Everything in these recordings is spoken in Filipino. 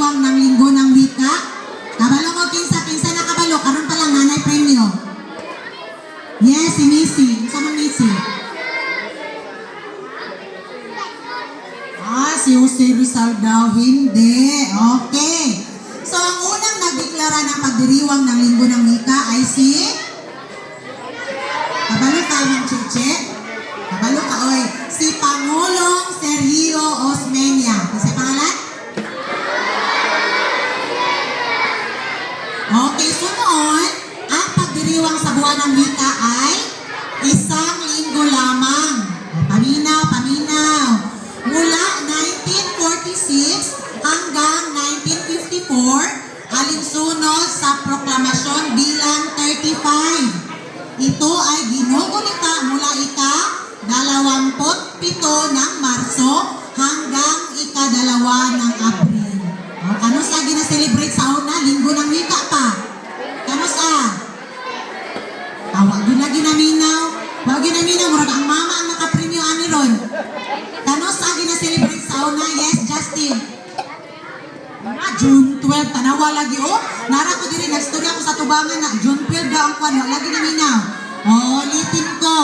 pagdiriwang ng linggo ng wika. Kabalo mo kinsa, kinsa na kabalo, karon pa lang nanay premyo. Yes, si Missy. Sa mo Missy? Ah, si Jose Rizal daw, hindi. Okay. So, ang unang nagdeklara ng pagdiriwang ng linggo ng wika ay si... sunod, ang pagdiriwang sa buwan ng wika Naminaw. Murag ang mama ang nakapremyo ani ron. Kano sa gina-celebrate sa una? Yes, Justin. Ah, June 12, tanawa lagi oh. Nara ko diri nagstorya ko sa tubangan na June 12 daw ang kwan, wala lagi naminaw. Oh, litin ko.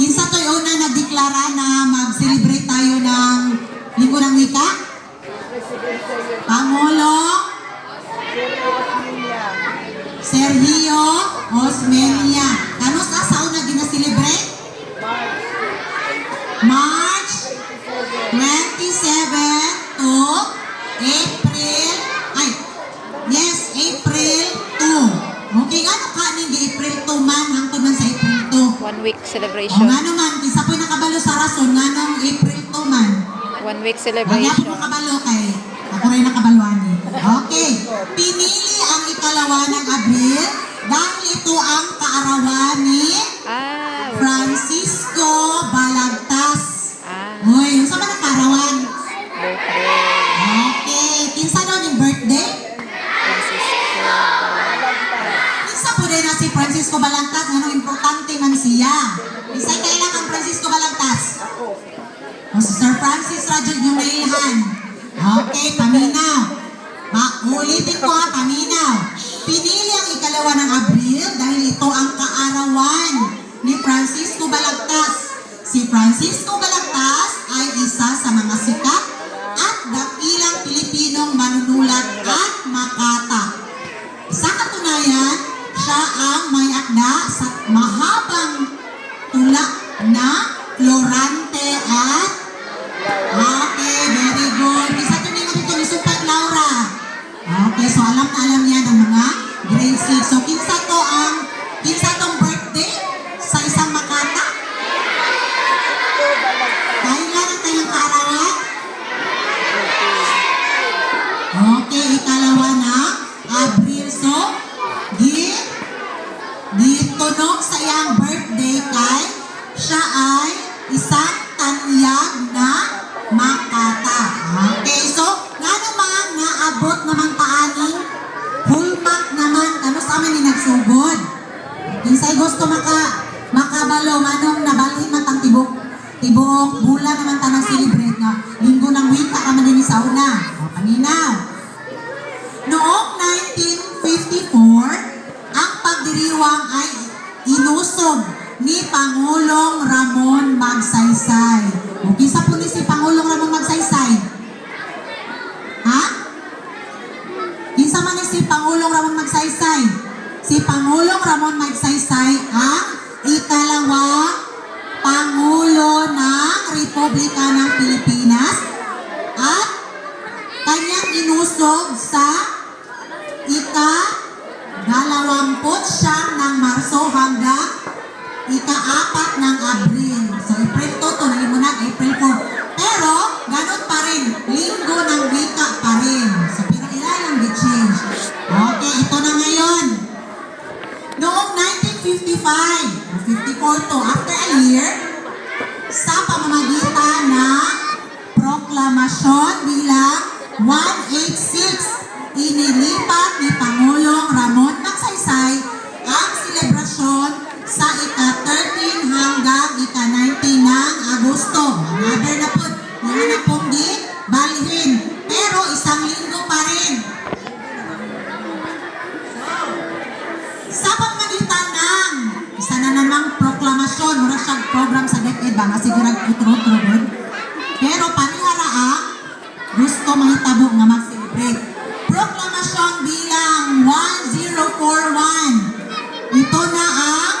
Kinsa to'y una nagdeklara na mag-celebrate tayo ng Linggo ng Wika? Pangulo Sergio Osmeña. One week o celebration. nga naman kinsa po'y nakabalo sa rason nga nung April 2 man One week Wala celebration. po makabalo kay ako rin nakabaluan eh. Okay. Pinili ang ikalawa ng Abril dahil ito ang kaarawan ni O si Sir Francis Rajul Yumailhan. Okay, paminaw. Pa ulitin ko ha, paminaw. Pinili ang ikalawa ng Abril dahil ito ang kaarawan ni Francisco Balagtas. Si Francisco Balagtas Okay, ikalawa na. Abril. So, di, di tunog sa iyang birthday kay siya ay isang tanyag na makata. Okay, so, nga naman, naabot naman paaning hulmak naman, ano sa amin ni nagsugod. Kinsay gusto maka makabalo manong nabalhin man tang tibok tibok pagdiriwang ay inusob ni Pangulong Ramon Magsaysay. O, kisa po ni si Pangulong Ramon Magsaysay? Ha? Kinsa man si Pangulong Ramon Magsaysay? Si Pangulong Ramon Magsaysay ang ikalawa Pangulo ng Republika ng Pilipinas o 54 to, after a year, sa pamamagitan ng proklamasyon bilang 186, ba nga sige nag-utro-utro doon. Pero panihara ang gusto mahitabo nga mag-celebrate. Proklamasyon bilang 1041. Ito na ang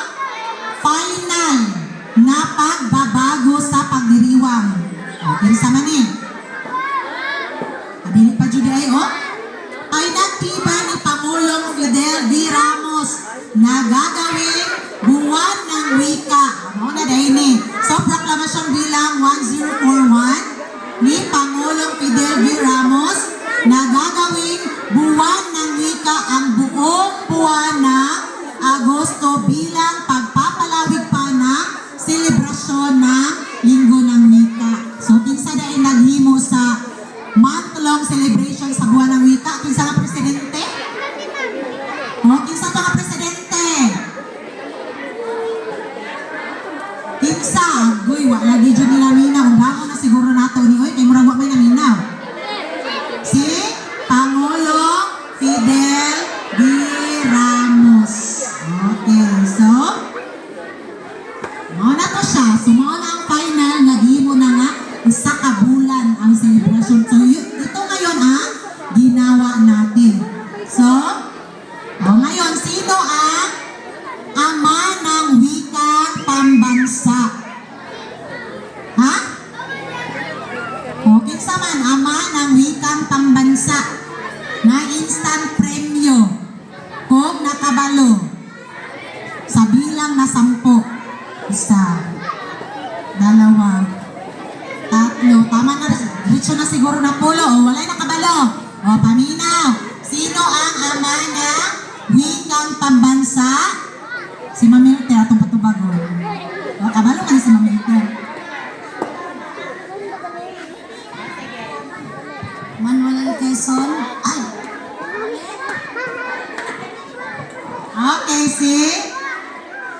final na pagbabago sa pagdiriwang. Okay, sa. Month-long celebration sa buwan ng wika. Kinsa nga presidente? O, kinsa pa nga presidente? Kinsa? Uy, wa lagi dyan nila minaw. Undahan na siguro nato ni Uy, kay murag wa may naminaw. Si Pangulong nakabalo sa bilang na sampo. Isa, dalawa, tatlo. Tama na, diretso na siguro na pulo. O, walay nakabalo. O, paminaw. Sino ang ama ng wikang pambansa? Si Mamilte, atong patubagon. O,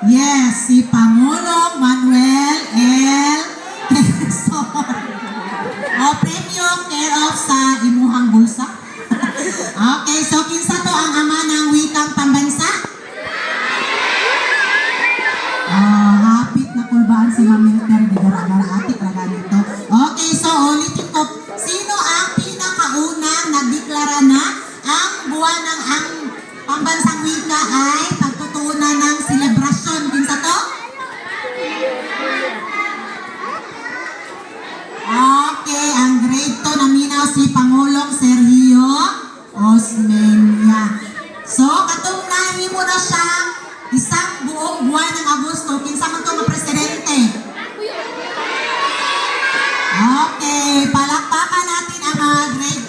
Yes, si Pangulong Manuel L. Quezon. o, oh, premyo care of sa imuhang bulsa. okay, so kinsa to ang ama ng wikang pambansa? Uh, hapit na kulbaan si Mamilter, di gara-gara atik na ganito. Okay, so ulit Pangulong Sergio Osmeña. So, katong nahimo na siya isang buong buwan ng Agosto. Kinsa man itong presidente? Okay, palakpakan natin ang mga grade